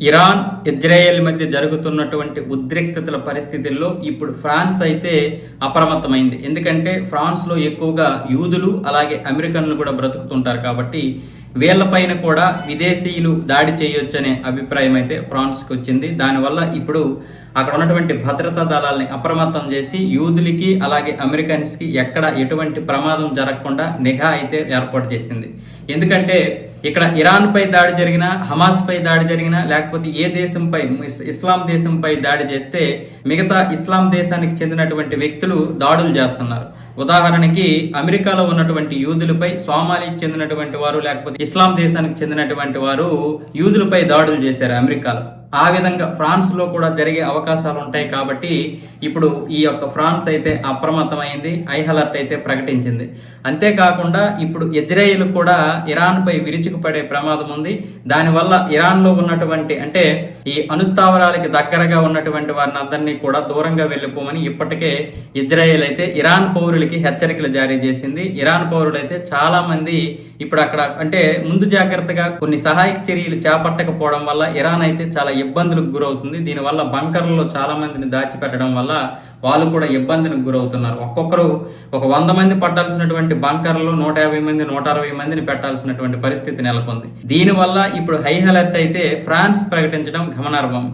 Iran Israel మధ్య జరుగుతున్నటువంటి ఉద్రిక్తతల పరిస్థితుల్లో ఇప్పుడు ఫ్రాన్స్ అయితే అప్రమత్తమైంది. ఎందుకంటే ఫ్రాన్స్లో ఎక్కువగా యూదులు అలాగే అమెరికన్లు కూడా బ్రతుకుతుంటారు కాబట్టి వీళ్ళపైన కూడా విదేశీయులు దాడి చేయొచ్చనే అభిప్రాయం అయితే ఫ్రాన్స్కి వచ్చింది. దానివల్ల ఇప్పుడు అక్కడ ఉన్నటువంటి భద్రతా దళాలని అప్రమత్తం చేసి యూదులకి అలాగే అమెరికన్స్కి ఎక్కడ ఎటువంటి ప్రమాదం జరగకుండా నిఘా అయితే ఏర్పాటు చేసింది. ఎందుకంటే ఇక్కడ ఇరాన్పై దాడి జరిగినా హమాస్పై దాడి జరిగినా లేకపోతే ఏ దేశంపై ఇస్లాం దేశంపై దాడి చేస్తే మిగతా ఇస్లాం దేశానికి చెందినటువంటి వ్యక్తులు దాడులు చేస్తున్నారు. ఉదాహరణకి అమెరికాలో ఉన్నటువంటి యూదులపై సోమాలికి చెందినటువంటి వారు లేకపోతే ఇస్లాం దేశానికి చెందినటువంటి వారు యూదులపై దాడులు చేశారు అమెరికాలో. ఆ విధంగా ఫ్రాన్స్లో కూడా జరిగే అవకాశాలు ఉంటాయి కాబట్టి ఇప్పుడు ఈ యొక్క ఫ్రాన్స్ అయితే అప్రమత్తమైంది ఐ అలర్ట్ అయితే ప్రకటించింది. అంతేకాకుండా ఇప్పుడు ఇజ్రాయిల్ కూడా ఇరాన్పై విరుచుకుపడే ప్రమాదం ఉంది. దానివల్ల ఇరాన్లో ఉన్నటువంటి అంటే ఈ అనుస్థావరాలకి దగ్గరగా ఉన్నటువంటి వారిని అందరినీ కూడా దూరంగా వెళ్ళిపోమని ఇప్పటికే ఇజ్రాయెల్ అయితే ఇరాన్ పౌరులకి హెచ్చరికలు జారీ చేసింది. ఇరాన్ పౌరులైతే అయితే చాలామంది ఇప్పుడు అక్కడ అంటే ముందు జాగ్రత్తగా కొన్ని సహాయక చర్యలు చేపట్టకపోవడం వల్ల ఇరాన్ అయితే చాలా ఇబ్బందులకు గురవుతుంది. దీనివల్ల బంకర్లలో చాలా మందిని దాచిపెట్టడం వల్ల వాళ్ళు కూడా ఇబ్బందికి గురవుతున్నారు. ఒక్కొక్కరు ఒక వంద మంది పట్టాల్సినటువంటి బంకర్లో నూట యాభై మంది నూట అరవై మందిని పెట్టాల్సినటువంటి పరిస్థితి నెలకొంది. దీనివల్ల ఇప్పుడు హై అలర్ట్ అయితే ఫ్రాన్స్ ప్రకటించడం గమనార్హం.